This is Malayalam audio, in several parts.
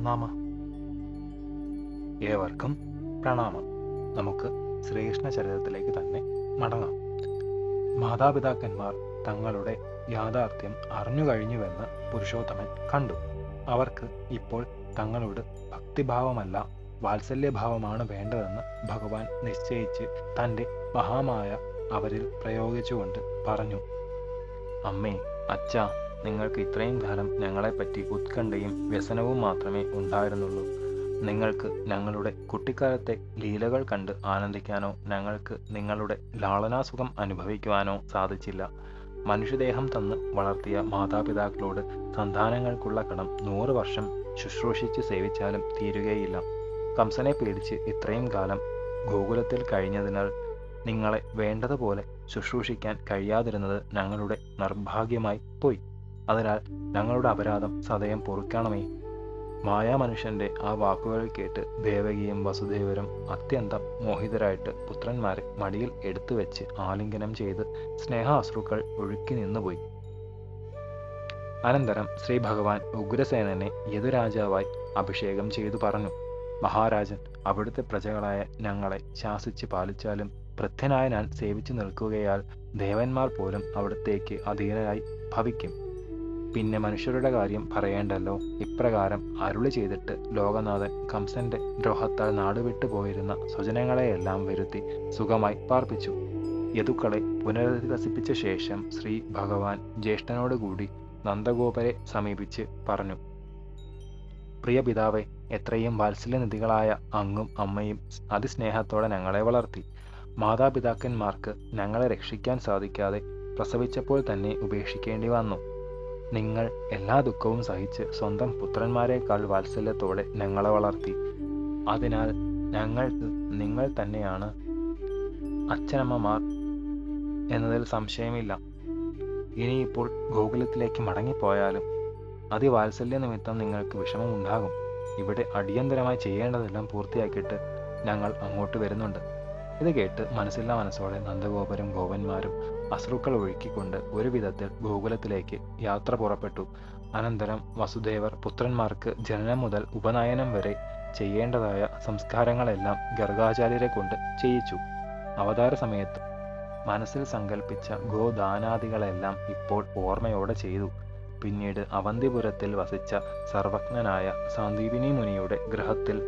നമ. ഏവർക്കും പ്രണാമം. നമുക്ക് ശ്രീകൃഷ്ണ ചരിതത്തിലേക്ക് തന്നെ മടങ്ങാം. മാതാപിതാക്കന്മാർ തങ്ങളുടെ യാഥാർത്ഥ്യം അറിഞ്ഞു കഴിഞ്ഞുവെന്ന് പുരുഷോത്തമൻ കണ്ടു. അവർക്ക് ഇപ്പോൾ തങ്ങളോട് ഭക്തിഭാവമല്ല വാത്സല്യഭാവമാണ് വേണ്ടതെന്ന് ഭഗവാൻ നിശ്ചയിച്ച് തന്റെ മഹാമായ അവരിൽ പ്രയോഗിച്ചുകൊണ്ട് പറഞ്ഞു അമ്മേ അച്ഛ നിങ്ങൾക്ക് ഇത്രയും കാലം ഞങ്ങളെപ്പറ്റി ഉത്കണ്ഠയും വ്യസനവും മാത്രമേ ഉണ്ടായിരുന്നുള്ളൂ. നിങ്ങൾക്ക് ഞങ്ങളുടെ കുട്ടിക്കാലത്തെ ലീലകൾ കണ്ട് ആനന്ദിക്കാനോ ഞങ്ങൾക്ക് നിങ്ങളുടെ ലാളനാസുഖം അനുഭവിക്കുവാനോ സാധിച്ചില്ല. മനുഷ്യദേഹം തന്ന് വളർത്തിയ മാതാപിതാക്കളോട് സന്താനങ്ങൾക്കുള്ള കടം നൂറ് വർഷം ശുശ്രൂഷിച്ച് സേവിച്ചാലും തീരുകയില്ല. കംസനെ പേടിച്ച് ഇത്രയും കാലം ഗോകുലത്തിൽ കഴിഞ്ഞതിനാൽ നിങ്ങളെ വേണ്ടതുപോലെ ശുശ്രൂഷിക്കാൻ കഴിയാതിരുന്നത് ഞങ്ങളുടെ നിർഭാഗ്യമായി പോയി. അതിനാൽ ഞങ്ങളുടെ അപരാധം സദയം പൊറുക്കണമേ. മായാമനുഷ്യന്റെ ആ വാക്കുകൾ കേട്ട് ദേവകിയും വസുദേവരും അത്യന്തം മോഹിതരായിട്ട് പുത്രന്മാരെ മടിയിൽ എടുത്തു വെച്ച് ആലിംഗനം ചെയ്ത് സ്നേഹാശ്രുക്കൾ ഒഴുക്കി നിന്നുപോയി. അനന്തരം ശ്രീ ഭഗവാൻ ഉഗ്രസേനനെ യദുരാജാവായി അഭിഷേകം ചെയ്തു പറഞ്ഞു. മഹാരാജൻ അവിടുത്തെ പ്രജകളായ ഞങ്ങളെ ശാസിച്ച് പാലിച്ചാലും വൃദ്ധനായ ഞാൻ സേവിച്ചു നിൽക്കുകയാൽ ദേവന്മാർ പോലും അവിടത്തേക്ക് അധീനരായി ഭവിക്കും. പിന്നെ മനുഷ്യരുടെ കാര്യം പറയേണ്ടല്ലോ. ഇപ്രകാരം അരുളി ചെയ്തിട്ട് ലോകനാഥൻ കംസന്റെ ദ്രോഹത്താൽ നാടുവിട്ടു പോയിരുന്ന സ്വജനങ്ങളെയെല്ലാം വരുത്തി സുഖമായി പാർപ്പിച്ചു. യദുക്കളെ പുനരധിവസിപ്പിച്ച ശേഷം ശ്രീ ഭഗവാൻ ജ്യേഷ്ഠനോടുകൂടി നന്ദഗോപരെ സമീപിച്ച് പറഞ്ഞു പ്രിയ പിതാവെ എത്രയും വാത്സല്യനിധികളായ അങ്ങും അമ്മയും അതിസ്നേഹത്തോടെ ഞങ്ങളെ വളർത്തി. മാതാപിതാക്കന്മാർക്ക് ഞങ്ങളെ രക്ഷിക്കാൻ സാധിക്കാതെ പ്രസവിച്ചപ്പോൾ തന്നെ ഉപേക്ഷിക്കേണ്ടി വന്നു. നിങ്ങൾ എല്ലാ ദുഃഖവും സഹിച്ച് സ്വന്തം പുത്രന്മാരെക്കാൾ വാത്സല്യത്തോടെ ഞങ്ങളെ വളർത്തി. അതിനാൽ ഞങ്ങൾ നിങ്ങൾ തന്നെയാണ് അച്ഛനമ്മമാർ എന്നതിൽ സംശയമില്ല. ഇനിയിപ്പോൾ ഗോകുലത്തിലേക്ക് മടങ്ങിപ്പോയാലും അതിവാത്സല്യ നിമിത്തം നിങ്ങൾക്ക് വിഷമമുണ്ടാകും. ഇവിടെ അടിയന്തരമായി ചെയ്യേണ്ടതെല്ലാം പൂർത്തിയാക്കിയിട്ട് ഞങ്ങൾ അങ്ങോട്ട് വരുന്നുണ്ട്. ഇത് കേട്ട് മനസ്സില്ലാ മനസ്സോടെ നന്ദഗോപരും ഗോപന്മാരും അശ്രുക്കൾ ഒഴുക്കിക്കൊണ്ട് ഒരു വിധത്തിൽ ഗോകുലത്തിലേക്ക് യാത്ര പുറപ്പെട്ടു. അനന്തരം വസുദേവർ പുത്രന്മാർക്ക് ജനനം മുതൽ ഉപനയനം വരെ ചെയ്യേണ്ടതായ സംസ്കാരങ്ങളെല്ലാം ഗർഗാചാര്യരെ കൊണ്ട് ചെയ്യിച്ചു. അവതാര സമയത്ത് മനസ്സിൽ സങ്കല്പിച്ച ഗോദാനാദികളെല്ലാം ഇപ്പോൾ ഓർമ്മയോടെ ചെയ്തു. പിന്നീട് അവന്തിപുരത്തിൽ വസിച്ച സർവജ്ഞനായ സാന്ദീപിനി മുനിയുടെ ഗൃഹത്തിൽ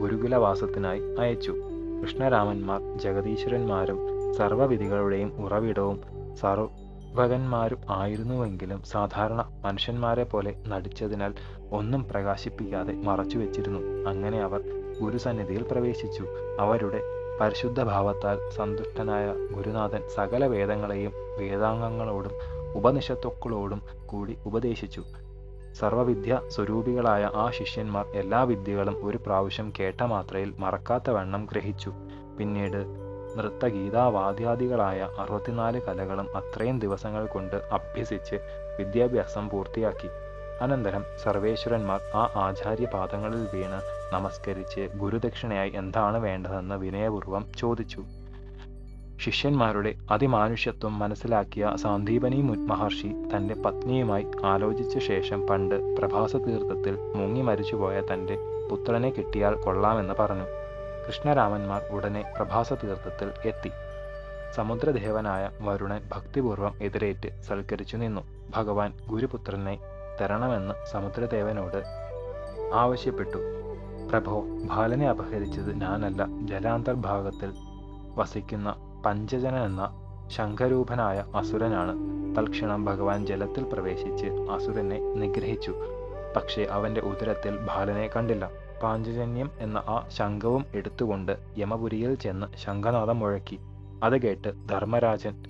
ഗുരുകുലവാസത്തിനായി അയച്ചു. കൃഷ്ണരാമന്മാർ ജഗദീശ്വരന്മാരും സർവവിധികളുടെയും ഉറവിടവും സർവകന്മാരും ആയിരുന്നുവെങ്കിലും സാധാരണ മനുഷ്യന്മാരെ പോലെ നടിച്ചതിനാൽ ഒന്നും പ്രകാശിപ്പിക്കാതെ മറച്ചു വെച്ചിരുന്നു അങ്ങനെ അവർ ഗുരുസന്നിധിയിൽ പ്രവേശിച്ചു. അവരുടെ പരിശുദ്ധ ഭാവത്താൽ സന്തുഷ്ടനായ ഗുരുനാഥൻ സകല വേദങ്ങളെയും വേദാംഗങ്ങളോടും ഉപനിഷത്തുക്കളോടും കൂടി ഉപദേശിച്ചു. സർവവിദ്യ സ്വരൂപികളായ ആ ശിഷ്യന്മാർ എല്ലാ വിദ്യകളും ഒരു പ്രാവശ്യം കേട്ട മാത്രയിൽ മറക്കാത്ത വണ്ണം ഗ്രഹിച്ചു. പിന്നീട് നൃത്തഗീതാവാദ്യാദികളായ അറുപത്തിനാല് കലകളും അത്രയും ദിവസങ്ങൾ കൊണ്ട് അഭ്യസിച്ച് വിദ്യാഭ്യാസം പൂർത്തിയാക്കി. അനന്തരം സർവേശ്വരന്മാർ ആ ആചാര്യപാദങ്ങളിൽ വീണ് നമസ്കരിച്ച് ഗുരുദക്ഷിണയായി എന്താണ് വേണ്ടതെന്ന് വിനയപൂർവം ചോദിച്ചു. ശിഷ്യന്മാരുടെ അതിമാനുഷ്യത്വം മനസ്സിലാക്കിയ സാന്ദീപനി മഹർഷി തന്റെ പത്നിയുമായി ആലോചിച്ച ശേഷം പണ്ട് പ്രഭാസ തീർത്ഥത്തിൽ മുങ്ങി മരിച്ചുപോയ തന്റെ പുത്രനെ കിട്ടിയാൽ കൊള്ളാമെന്ന് പറഞ്ഞു. കൃഷ്ണരാമന്മാർ ഉടനെ പ്രഭാസ തീർത്ഥത്തിൽ എത്തി. സമുദ്രദേവനായ വരുണൻ ഭക്തിപൂർവം എതിരേറ്റ് സൽക്കരിച്ചു നിന്നു. ഭഗവാൻ ഗുരുപുത്രനെ തരണമെന്ന് സമുദ്രദേവനോട് ആവശ്യപ്പെട്ടു. പ്രഭോ ബാലനെ അപഹരിച്ചത് ഞാനല്ല. ജലാന്തർഭാഗത്തിൽ വസിക്കുന്ന പഞ്ചജനൻ എന്ന ശംഖരൂപനായ അസുരനാണ്. തൽക്ഷണം ഭഗവാൻ ജലത്തിൽ പ്രവേശിച്ച് അസുരനെ നിഗ്രഹിച്ചു. പക്ഷേ അവന്റെ ഉദരത്തിൽ ബാലനെ കണ്ടില്ല. പാഞ്ചജന്യം എന്ന ആ ശംഖവും എടുത്തുകൊണ്ട് യമപുരിയിൽ ചെന്ന് ശംഖനാഥം മുഴക്കി. അത് കേട്ട് ധർമ്മരാജൻ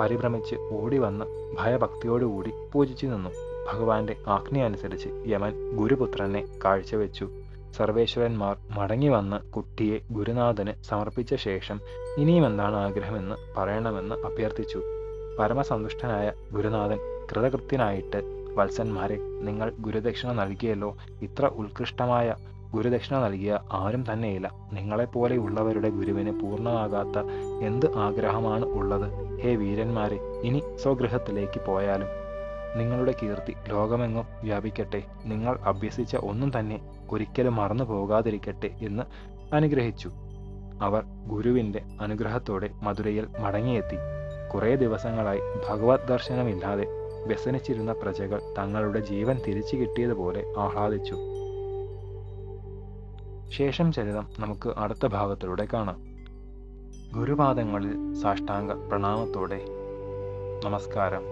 പരിഭ്രമിച്ച് ഓടി വന്ന് ഭയഭക്തിയോടുകൂടി പൂജിച്ചു നിന്നു. ഭഗവാന്റെ ആജ്ഞ അനുസരിച്ച് യമൻ ഗുരുപുത്രനെ കാഴ്ചവെച്ചു. സർവേശ്വരന്മാർ മടങ്ങി വന്ന് കുട്ടിയെ ഗുരുനാഥന് സമർപ്പിച്ച ശേഷം ഇനിയും എന്താണ് ആഗ്രഹമെന്ന് പറയണമെന്ന് അഭ്യർത്ഥിച്ചു. പരമസന്തുഷ്ടനായ ഗുരുനാഥൻ കൃതകൃത്യനായിട്ട് വത്സന്മാരെ നിങ്ങൾ ഗുരുദക്ഷിണ നൽകിയല്ലോ. ഇത്ര ഉത്കൃഷ്ടമായ ഗുരുദക്ഷിണ നൽകിയ ആരും തന്നെയില്ല. നിങ്ങളെപ്പോലെയുള്ളവരുടെ ഗുരുവിന് പൂർണമാകാത്ത എന്ത് ആഗ്രഹമാണ് ഉള്ളത്? ഹേ വീരന്മാരെ ഇനി സ്വഗൃഹത്തിലേക്ക് പോയാലും നിങ്ങളുടെ കീർത്തി ലോകമെങ്ങും വ്യാപിക്കട്ടെ. നിങ്ങൾ അഭ്യസിച്ച ഒന്നും തന്നെ ഒരിക്കലും മറന്നു പോകാതിരിക്കട്ടെ എന്ന് അനുഗ്രഹിച്ചു. അവർ ഗുരുവിന്റെ അനുഗ്രഹത്തോടെ മധുരയിൽ മടങ്ങിയെത്തി. കുറേ ദിവസങ്ങളായി ഭഗവത് ദർശനമില്ലാതെ വ്യസനിച്ചിരുന്ന പ്രജകൾ തങ്ങളുടെ ജീവൻ തിരിച്ചു കിട്ടിയതുപോലെ ആഹ്ലാദിച്ചു. ശേഷം ചരിതം നമുക്ക് അടുത്ത ഭാഗത്തിലൂടെ കാണാം. ഗുരുപാദങ്ങളിൽ സാഷ്ടാംഗ പ്രണാമത്തോടെ നമസ്കാരം.